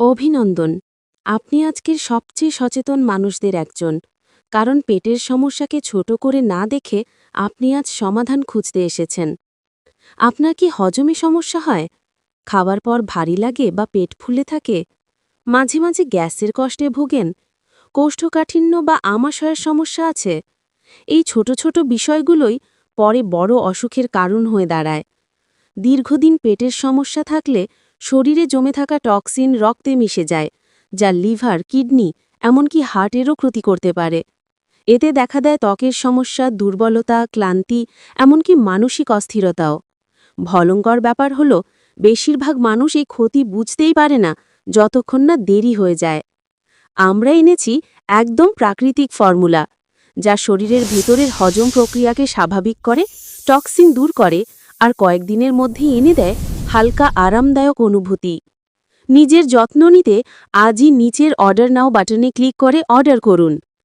অভিনন্দন। আপনি আজকের সবচেয়ে সচেতন মানুষদের একজন। কারণ পেটের সমস্যাকে ছোট করে না দেখে আপনি আজ সমাধান খুঁজতে এসেছেন। আপনার কি হজমে সমস্যা হয়? খাওয়ার পর ভারী লাগে বা পেট ফুলে থাকে? মাঝে মাঝে গ্যাসের কষ্টে ভোগেন? কোষ্ঠকাঠিন্য বা আমাশয়ের সমস্যা আছে? এই ছোট ছোট বিষয়গুলোই পরে বড় অসুখের কারণ হয়ে দাঁড়ায়। দীর্ঘদিন পেটের সমস্যা থাকলে শরীরে জমে থাকা টক্সিন রক্তে মিশে যায়, যা লিভার, কিডনি, এমনকি হার্টেরও ক্ষতি করতে পারে। এতে দেখা দেয় ত্বকের সমস্যা, দুর্বলতা, ক্লান্তি, এমনকি মানসিক অস্থিরতাও। ভলঙ্কর ব্যাপার হল, বেশিরভাগ মানুষ এই ক্ষতি বুঝতেই পারে না, যতক্ষণ না দেরি হয়ে যায়। আমরা এনেছি একদম প্রাকৃতিক ফর্মুলা, যা শরীরের ভেতরের হজম প্রক্রিয়াকে স্বাভাবিক করে, টক্সিন দূর করে, আর কয়েকদিনের মধ্যেই এনে দেয় হালকা আরামদায়ক অনুভূতি। নিজের যত্ন নিতে আজই নিচের অর্ডার নাও বাটনে ক্লিক করে অর্ডার করুন।